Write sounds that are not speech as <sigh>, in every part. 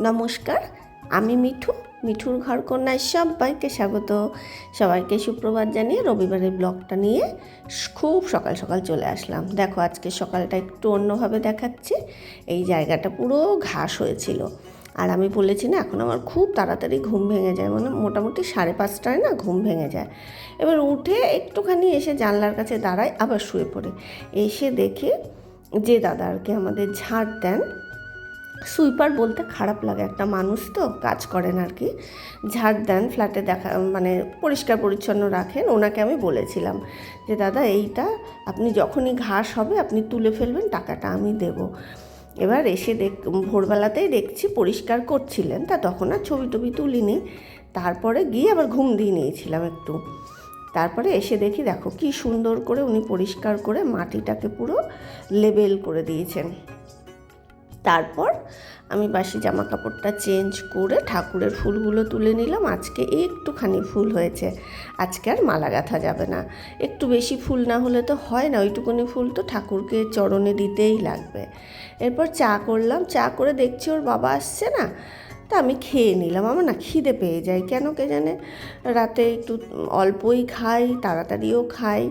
নমস্কার, আমি মিঠু, মিঠুর ঘর কন্যায় সবাইকে স্বাগত। সবাইকে সুপ্রভাত জানিয়ে রবিবারের ব্লগটা নিয়ে খুব সকাল সকাল চলে আসলাম। দেখো, আজকে সকালটা একটু অন্যভাবে দেখাচ্ছে। এই জায়গাটা পুরো ঘাস হয়েছিল। আর আমি বলেছি না, এখন আমার খুব তাড়াতাড়ি ঘুম ভেঙে যায়। মানে মোটামুটি সাড়ে পাঁচটায় না ঘুম ভেঙে যায়। এবার উঠে একটুখানি এসে জানলার কাছে দাঁড়ায়, আবার শুয়ে পড়ে। এসে দেখে যে দাদা আর কি আমাদের ঝাড় দেন সুইপার বলতে খারাপ লাগে। একটা মানুষ তো কাজ করেন আর কি। ঝাড় দেন, ফ্ল্যাটে দেখা মানে পরিষ্কার পরিচ্ছন্ন রাখেন, ওনাকে আমি বলেছিলাম যে, দাদা, এইটা আপনি যখনই ঘাস হবে, আপনি তুলে ফেলবেন, টাকাটা আমি দেব। এবার এসে দেখ, ভোরবেলাতেই দেখছি পরিষ্কার করছিলেন, তা তখন আর ছবি টবি তুলিনি। তারপরে গিয়ে আবার ঘুম দিয়ে নিয়েছিলাম একটু। তারপরে এসে দেখি, দেখো কি সুন্দর করে উনি পরিষ্কার করে মাটিটাকে পুরো লেবেল করে দিয়েছেন। তারপর আমি বাসি জামা কাপড়টা চেঞ্জ করে ঠাকুরের ফুলগুলো তুলে নিলাম। আজকে একটুখানি ফুল হয়েছে। আজকে আর মালা গাঁথা যাবে না। একটু বেশি ফুল না হলে তো হয় না, ওইটুকুনি ফুল তো ঠাকুরকে চরণে দিতেই লাগবে। এরপর চা করলাম। চা করে দেখছি ওর বাবা আসছে না, তা আমি খেয়ে নিলাম। আমার না খিদে পেয়ে যায়। কেন কে জানে? রাতে একটু অল্পই খাই, তাড়াতাড়িও খাই।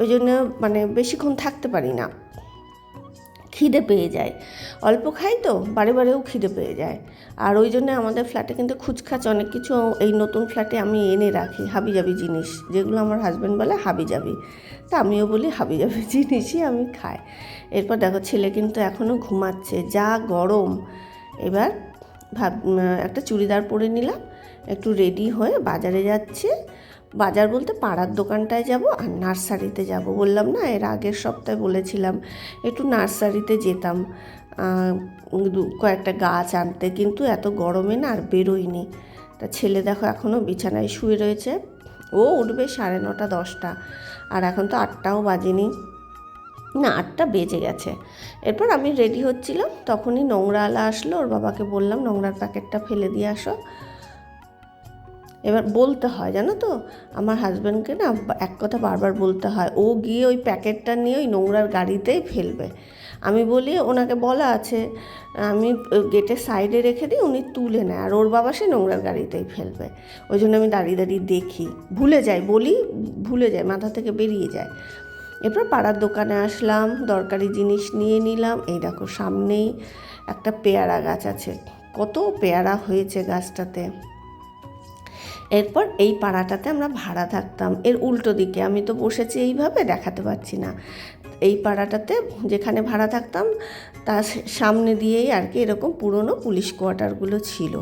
ওই জন্য মানে বেশিক্ষণ থাকতে পারি না। খিদে পেয়ে যায়। অল্প খাই তো, বারে বারেও খিদে পেয়ে যায়। আর ওই জন্য আমাদের ফ্ল্যাটে কিন্তু খুচখাচ অনেক কিছু এই নতুন ফ্ল্যাটে আমি এনে রাখি, হাবিজাবি জিনিস। যেগুলো আমার হাজব্যান্ড বলে হাবিজাবি। তা আমিও বলি হাবিজাবি <laughs> জিনিসই আমি খাই। এরপর দেখো, ছেলে কিন্তু এখনও ঘুমাচ্ছে, যা গরম। এবার ভাব একটা চুড়িদার পরে নিলাম। একটু রেডি হয়ে বাজারে যাচ্ছে। বাজার বলতে পাড়ার দোকানটায় যাব আর নার্সারিতে যাব। বললাম, না, এর আগের সপ্তাহে বলেছিলাম একটু নার্সারিতে যেতাম। কয়েকটা গাছ আনতে, কিন্তু এত গরমে না আর বেরোয়নি তা ছেলে দেখো এখনও বিছানায় শুয়ে রয়েছে। ও উঠবে সাড়ে নটা, দশটা। আর এখন তো আটটাও বাজেনি। না, আটটা বেজে গেছে। এরপর আমি রেডি হচ্ছিলাম। তখনই নোংরাওয়ালা আসলো। ওর বাবাকে বললাম, নোংরার প্যাকেটটা ফেলে দিয়ে আসো। এবার বলতে হয়, জানো তো? আমার হাজব্যান্ডকে না এক কথা বারবার বলতে হয়, ও গিয়ে ওই প্যাকেটটা নিয়ে ওই নোংরার গাড়িতেই ফেলবে। আমি বলি, ওনাকে বলা আছে, আমি গেটের সাইডে রেখে দিই, উনি তুলে নেয়, আর ওর বাবা সে নোংরার গাড়িতেই ফেলবে। ওই জন্য আমি দাঁড়িয়ে দাঁড়িয়ে দেখি। ভুলে যাই, বলি, ভুলে যায় মাথা থেকে বেরিয়ে যায়। এরপর পাড়ার দোকানে আসলাম, দরকারি জিনিস নিয়ে নিলাম, এই দেখো সামনেই একটা পেয়ারা গাছ আছে। কত পেয়ারা হয়েছে গাছটাতে। এরপর এই পাড়াটাতে আমরা ভাড়া থাকতাম। এর উল্টো দিকে আমি তো বসেছি এইভাবে, দেখাতে পারছি না। এই পাড়াটাতে যেখানে ভাড়া থাকতাম, তার সামনে দিয়েই আর কি এরকম পুরনো পুলিশ কোয়ার্টারগুলো ছিল।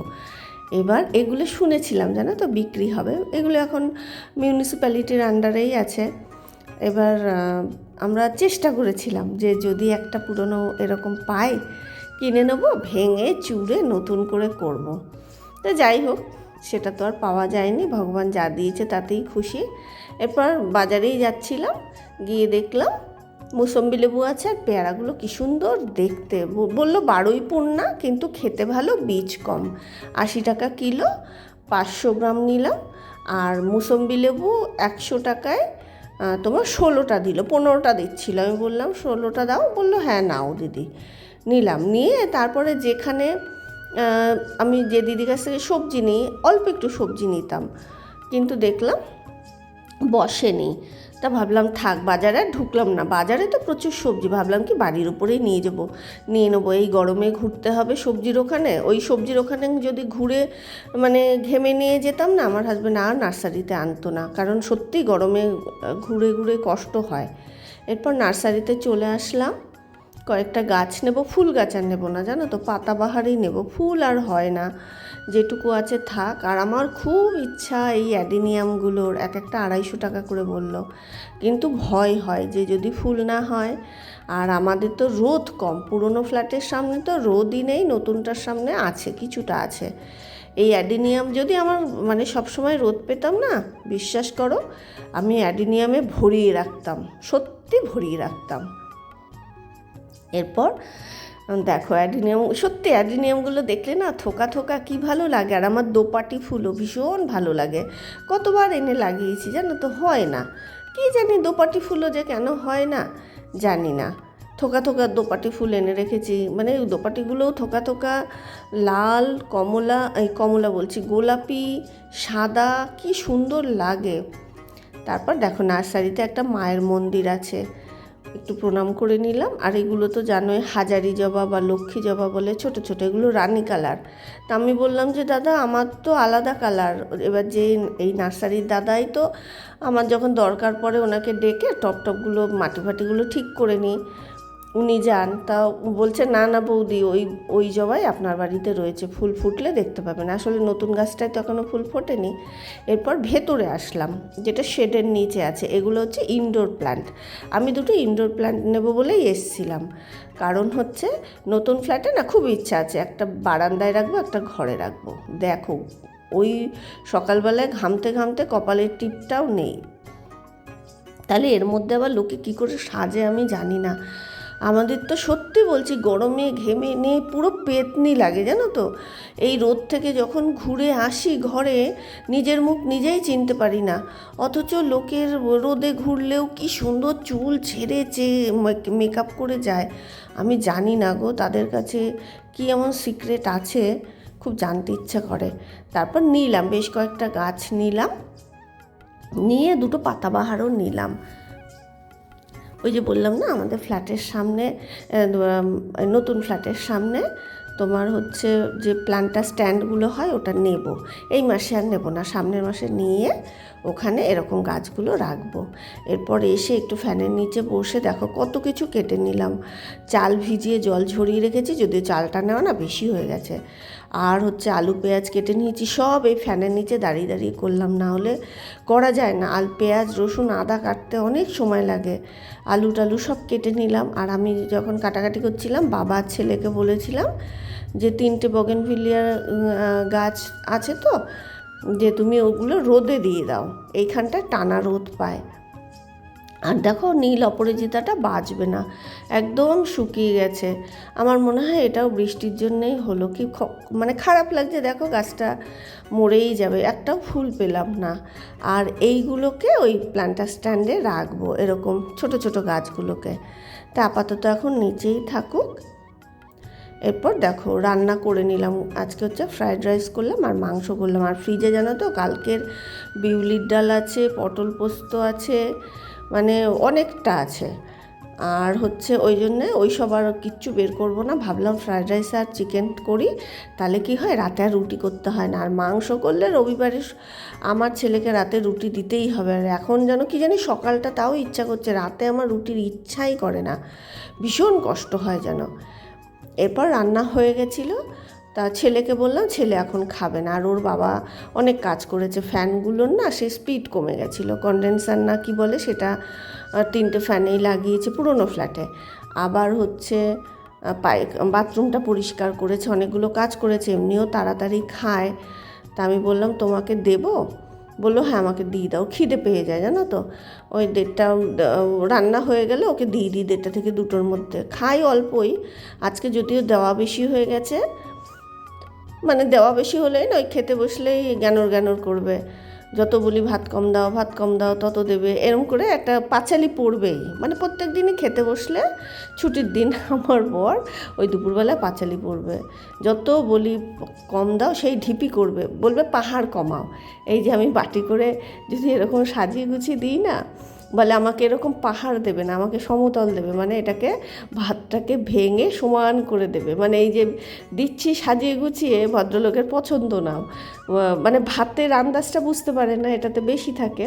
এবার এগুলো শুনেছিলাম, জানো তো, বিক্রি হবে। এগুলো এখন মিউনিসিপ্যালিটির আন্ডারেই আছে। এবার আমরা চেষ্টা করেছিলাম যে যদি একটা পুরনো এরকম পাই, কিনে নেব, ভেঙে, চুড়ে নতুন করে করব। তো যাই হোক সেটা তো আর পাওয়া যায়নি, ভগবান যা দিয়েছে তাতেই খুশি। এরপর বাজারেই যাচ্ছিলাম, গিয়ে দেখলাম মুসম্বি লেবু আছে আর পেয়ারাগুলো কি সুন্দর দেখতে। বলল বারোই পূর্ণা, কিন্তু খেতে ভালো, বীজ কম। আশি টাকা কিলো, পাঁচশো গ্রাম নিলাম। আর মুসম্বি লেবু একশো টাকায় তোমার ষোলোটা দিল, পনেরোটা দিচ্ছিল। আমি বললাম, ষোলোটা দাও। বলল হ্যাঁ নাও দিদি। নিলাম। নিয়ে তারপরে যেখানে আমি যে দিদির কাছ থেকে সবজি নিই, অল্প একটু সবজি নিতাম। কিন্তু দেখলাম বসেনি। তা ভাবলাম থাক, বাজারে ঢুকলাম না। বাজারে তো প্রচুর সবজি, ভাবলাম কি বাড়ির উপরেই নিয়ে যাব। নিয়ে নেব। এই গরমে ঘুরতে হবে সবজির ওখানে। ওই সবজির ওখানে যদি ঘুরে মানে ঘেমে নিয়ে যেতাম না, আমার হাজব্যান্ড আর নার্সারিতে আনতো না। কারণ সত্যি গরমে ঘুরে ঘুরে কষ্ট হয়। এরপর নার্সারিতে চলে আসলাম। কয়েকটা গাছ নেব, ফুল গাছ আর নেব না, জানো তো? পাতাবাহারই নেব, ফুল আর হয় না। যেটুকু আছে থাক। আর আমার খুব ইচ্ছা এই অ্যাডিনিয়ামগুলোর, এক একটা আড়াইশো টাকা করে বলল। কিন্তু ভয় হয় যে যদি ফুল না হয়। আর আমাদের তো রোদ কম, পুরনো ফ্ল্যাটের সামনে তো রোদই নেই, নতুনটার সামনে আছে, কিছুটা আছে। এই অ্যাডিনিয়াম যদি আমার মানে সবসময় রোদ পেতাম না, বিশ্বাস করো, আমি অ্যাডিনিয়ামে ভরিয়ে রাখতাম, সত্যি ভরিয়ে রাখতাম। এরপর দেখো, অ্যাডিনিয়াম, সত্যি অ্যাডিনিয়ামগুলো দেখলে না থোকা থোকা কি ভালো লাগে? আর আমার দোপাটি ফুলও ভীষণ ভালো লাগে। কতবার এনে লাগিয়েছি জানো তো? হয় না। কি জানি দোপাটি ফুলও যে কেন হয় না? জানি না। থোকা থোকা দোপাটি ফুল এনে রেখেছি। মানে দোপাটিগুলোও থোকা থোকা লাল, কমলা, এই কমলা বলছি, গোলাপি, সাদা, কি সুন্দর লাগে। তারপর দেখো, নার্সারিতে একটা মায়ের মন্দির আছে। একটু প্রণাম করে নিলাম। আর এগুলো তো জানোই, হাজারি জবা বা লক্ষ্মী জবা বলে ছোট ছোট, এগুলো রানী কালার। তা আমি বললাম যে, দাদা, আমার তো আলাদা কালার। এবার যে এই নার্সারির দাদাই তো আমার যখন দরকার পড়ে ওনাকে ডেকে টপ টপগুলো মাটি ফাটিগুলো ঠিক করে নিই। উনি যান, তা বলছে, না না বৌদি, ওই ওই জবাই আপনার বাড়িতে রয়েছে, ফুল ফুটলে দেখতে পাবেন। আসলে নতুন গাছটায় তো এখনও ফুল ফোটেনি। এরপর ভেতরে আসলাম, যেটা শেডের নিচে আছে, এগুলো হচ্ছে ইনডোর প্ল্যান্ট আমি দুটো ইনডোর প্ল্যান্ট নেব বলেই এসছিলাম। কারণ হচ্ছে, নতুন ফ্ল্যাটে না খুব ইচ্ছা আছে, একটা বারান্দায় রাখব, একটা ঘরে রাখব। দেখো, ওই সকালবেলায় ঘামতে ঘামতে কপালের টিপটাও নেই। তাহলে এর মধ্যে আবার লোকে কী করে সাজে আমি জানি না। আমাদের তো সত্যি বলছি, গরমে ঘেমে নিয়ে পুরো পেতনি লাগে, জানো তো? এই রোদ থেকে যখন ঘুরে আসি ঘরে, নিজের মুখ নিজেই চিনতে পারি না। অথচ লোকের রোদে ঘুরলেও কি সুন্দর চুল ছেড়ে চেয়ে মেকআপ করে যায়। আমি জানি না গো, তাদের কাছে কি এমন সিক্রেট আছে? খুব জানতে ইচ্ছা করে। তারপর নিলাম, বেশ কয়েকটা গাছ নিলাম। নিয়ে দুটো পাতাবাহারও নিলাম। ওই যে বললাম না, আমাদের ফ্ল্যাটের সামনে নতুন ফ্ল্যাটের সামনে তোমার হচ্ছে যে প্ল্যান্টার স্ট্যান্ডগুলো হয় ওটা নেব। এই মাসে আর নেব না, সামনের মাসে নিয়ে ওখানে এরকম গাছগুলো রাখব। এরপর এসে একটু ফ্যানের নিচে বসে দেখো কত কিছু কেটে নিলাম। চাল ভিজিয়ে জল ঝরিয়ে রেখেছি, যদিও চালটা নেওয়া না বেশি হয়ে গেছে। আর হচ্ছে আলু, পেঁয়াজ কেটে নিয়েছি, সব এই ফ্যানের নিচে দাঁড়িয়ে দাঁড়িয়ে করলাম। না হলে করা যায় না। আল, পেঁয়াজ, রসুন, আদা কাটতে অনেক সময় লাগে। আলু টালু সব কেটে নিলাম। আর আমি যখন কাটাকাটি করছিলাম বাবা ছেলেকে বলেছিলাম যে, তিনটে বগেনভিলিয়ার গাছ আছে তো, যে, তুমি ওগুলো রোদে দিয়ে দাও। এইখানটায় টানা রোদ পায়। আর দেখো নীল অপরাজিতাটা বাঁচবে না, একদম শুকিয়ে গেছে। আমার মনে হয় এটাও বৃষ্টির জন্যেই হলো কি মানে খারাপ লাগছে, দেখো গাছটা মরেই যাবে, একটাও ফুল পেলাম না। আর এইগুলোকে ওই প্ল্যান্টার স্ট্যান্ডে রাখব এরকম ছোট ছোট গাছগুলোকে। তা আপাতত এখন নিচেই থাকুক। এরপর দেখো রান্না করে নিলাম, আজকে হচ্ছে ফ্রায়েড রাইস করলাম আর মাংস করলাম। আর ফ্রিজে জানো তো, কালকের বিউলির ডাল আছে, পটল পোস্ত আছে মানে অনেকটা আছে। আর হচ্ছে ওই জন্যে ওই সব আর কিচ্ছু বের করব না। ভাবলাম ফ্রায়েড রাইস আর চিকেন করি। তাহলে কি হয়? রাতে আর রুটি করতে হয় না। আর মাংস করলে রবিবারে আমার ছেলেকে রাতে রুটি দিতেই হবে। আর এখন যেন কি জানি সকালটা তাও ইচ্ছা করছে। রাতে আমার রুটির ইচ্ছাই করে না। ভীষণ কষ্ট হয় যেন। এরপর রান্না হয়ে গেছিল। তা ছেলেকে বললাম, ছেলে এখন খাবে না। আর ওর বাবা অনেক কাজ করেছে। ফ্যানগুলোর না সে স্পিড কমে গেছিল। কন্ডেন্সার না কি বলে সেটা তিনটে ফ্যানেই লাগিয়েছে পুরনো ফ্ল্যাটে আবার হচ্ছে পাই বাথরুমটা পরিষ্কার করেছে, অনেকগুলো কাজ করেছে, এমনিও তাড়াতাড়ি খায়। তা আমি বললাম, তোমাকে দেবো? বলল হ্যাঁ আমাকে দিয়ে দাও। খিদে পেয়ে যায়, জানো তো? ওই দেড়টা রান্না হয়ে গেলে ওকে দিয়ে দিই দেড়টা থেকে দুটোর মধ্যে। খাই অল্পই। আজকে যদিও দেওয়া বেশি হয়ে গেছে মানে দেওয়া বেশি হলেই নয়, খেতে বসলেই জ্ঞানর জ্ঞানর করবে। যত বলি ভাত কম দাও, ভাত কম দাও, তত দেবে। এরম করে একটা পাঁচালি পড়বেই। মানে প্রত্যেক দিনই খেতে বসলে ছুটির দিন <laughs> আমার বর ওই দুপুরবেলা পাঁচালি পড়বে। যত বলি কম দাও, সেই ঢিপি করবে। বলবে, পাহাড় কমাও। এই যে আমি বাটি করে যদি এরকম সাজিয়ে গুছিয়ে দিই না বলে, আমাকে এরকম পাহাড় দেবে না, আমাকে সমতল দেবে। মানে এটাকে ভাতটাকে ভেঙে সমান করে দেবে। মানে এই যে দিচ্ছি সাজিয়ে গুছিয়ে, ভদ্রলোকের পছন্দ না। মানে ভাতের আন্দাজটা বুঝতে পারে না, এটাতে বেশি থাকে।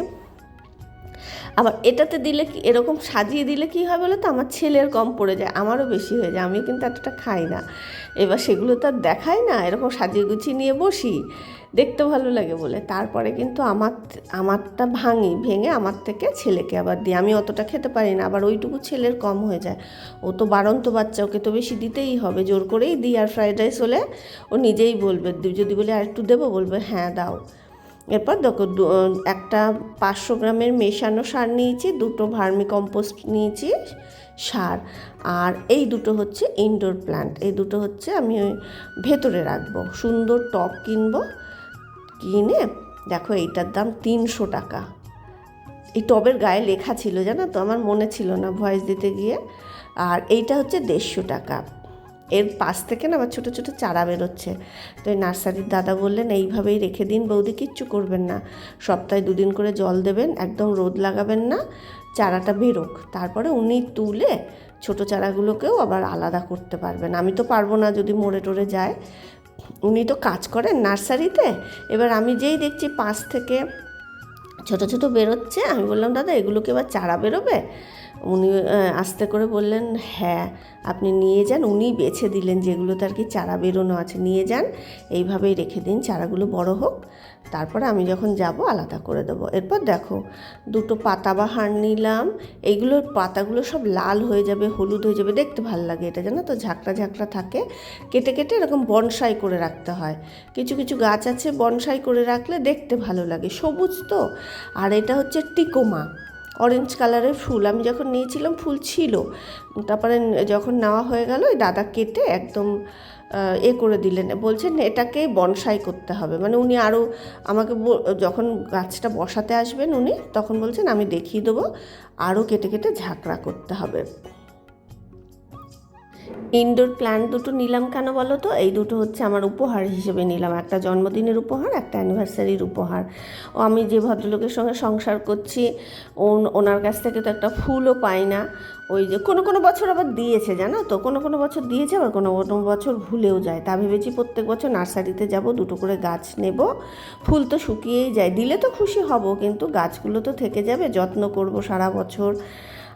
আবার এটাতে দিলে কি, এরকম সাজিয়ে দিলে কি হয় বলো তো? আমার ছেলের কম পড়ে যায়, আমারও বেশি হয়ে যায় আমি কিন্তু এতটা খাই না। এবার সেগুলো তো আর দেখাই না, এরকম সাজিয়ে গুছিয়ে নিয়ে বসি। দেখতে ভালো লাগে বলে। তারপরে কিন্তু আমার, আমারটা ভাঙি, ভেঙে আমার থেকে ছেলেকে আবার দিই। আমি অতটা খেতে পারি না, আবার ওইটুকু ছেলের কম হয়ে যায়। ও তো বারন্ত বাচ্চা, ওকে তো বেশি দিতেই হবে। জোর করেই দিই, আর ফ্রাইড রাইস হলে ও নিজেই বলবে। যদি বলি আর একটু দেবো, বলবে হ্যাঁ দাও। এরপর দেখো একটা পাঁচশো গ্রামের মেশানো সার নিয়েছি, দুটো ভার্মি কম্পোস্ট নিয়েছি সার। আর এই দুটো হচ্ছে ইনডোর প্ল্যান্ট এই দুটো হচ্ছে আমি ভেতরে রাখব। সুন্দর টপ কিনবো। কিনে, দেখো এইটার দাম তিনশো টাকা। এই টবের গায়ে লেখা ছিল, জানো তো? আমার মনে ছিল না ভয়েস দিতে গিয়ে। আর এইটা হচ্ছে দেড়শো টাকা। এর পাশ থেকে না আবার ছোটো ছোটো চারা বেরোচ্ছে। তো এই নার্সারির দাদা বললেন, এইভাবেই রেখে দিন, বৌদি কিচ্ছু করবেন না। সপ্তাহে দুদিন করে জল দেবেন, একদম রোদ লাগাবেন না, চারাটা বেরোক। তারপরে উনি তুলে ছোট চারাগুলোকেও আবার আলাদা করতে পারবেন। আমি তো পারব না যদি মরে টরে যায়। উনি তো কাজ করেন নার্সারিতে। এবার আমি যেই দেখছি পাশ থেকে ছোট ছোট বেরোচ্ছে, আমি বললাম, দাদা এগুলোকে এবার চারা বেরোবে? উনি আস্তে করে বললেন হ্যাঁ আপনি নিয়ে যান। উনি বেছে দিলেন যেগুলোতে আর কি চারা বেরোনো আছে। নিয়ে যান, এইভাবেই রেখে দিন, চারাগুলো বড় হোক। তারপরে আমি যখন যাব, আলাদা করে দেবো। এরপর দেখো, দুটো পাতাবাহার নিলাম। এইগুলোর পাতাগুলো সব লাল হয়ে যাবে, হলুদ হয়ে যাবে। দেখতে ভালো লাগে এটা, জানো তো? ঝাঁকড়া ঝাঁকড়া থাকে। কেটে কেটে এরকম বনসাই করে রাখতে হয়। কিছু কিছু গাছ আছে, বনসাই করে রাখলে দেখতে ভালো লাগে। সবুজ তো? আর এটা হচ্ছে টিকোমা। অরেঞ্জ কালারের ফুল। আমি যখন নিয়েছিলাম, ফুল ছিল। তারপরে যখন নেওয়া হয়ে গেল ওই দাদা কেটে একদম এ করে দিলেন। বলছেন এটাকে বনসাই করতে হবে। মানে উনি আরও আমাকে যখন গাছটা বসাতে আসবেন উনি, তখন বলছেন, আমি দেখিয়ে দেবো। আরও কেটে কেটে ঝাঁকড়া করতে হবে। ইনডোর প্ল্যান্ট দুটো নিলাম কেন বলো তো? এই দুটো হচ্ছে আমার উপহার হিসেবে নিলাম। একটা জন্মদিনের উপহার, একটা অ্যানিভার্সারির উপহার। ও আমি যে ভদ্রলোকের সঙ্গে সংসার করছি, ওন- ওনার কাছ থেকে তো একটা ফুলও পাই না। ওই যে কোনো কোনো বছর আবার দিয়েছে, জানো তো? কোনো কোনো বছর দিয়েছে, আবার কোনো কোনো বছর ভুলেও যায়। তা ভেবেছি প্রত্যেক বছর নার্সারিতে যাব, দুটো করে গাছ নেব। ফুল তো শুকিয়েই যায়। দিলে তো খুশি হব, কিন্তু গাছগুলো তো থেকে যাবে, যত্ন করব সারা বছর।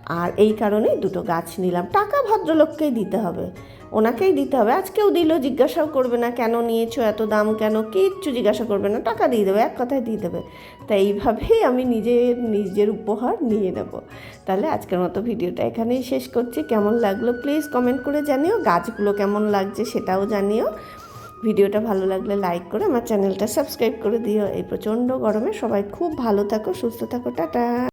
আর এই কারণেই দুটো গাছ নিলাম। টাকা ভদ্রলোককেই দিতে হবে। ওনাকেই দিতে হবে। আজকেও দিল, জিজ্ঞাসাও করবে না, কেন নিয়েছো, এত দাম কেন, কিচ্ছু জিজ্ঞাসা করবে না। টাকা দিয়ে দেবে, এক কথায় দিয়ে দেবে। তাই এইভাবেই আমি নিজের নিজের উপহার নিয়ে নেব। তাহলে আজকের মতো ভিডিওটা এখানেই শেষ করছি। কেমন লাগল প্লিজ কমেন্ট করে জানিও। গাছগুলো কেমন লাগছে সেটাও জানিও। ভিডিওটা ভালো লাগলে লাইক করে আমার চ্যানেলটা সাবস্ক্রাইব করে দিও। এই প্রচণ্ড গরমে সবাই খুব ভালো থাকো, সুস্থ থাকো, টাটা।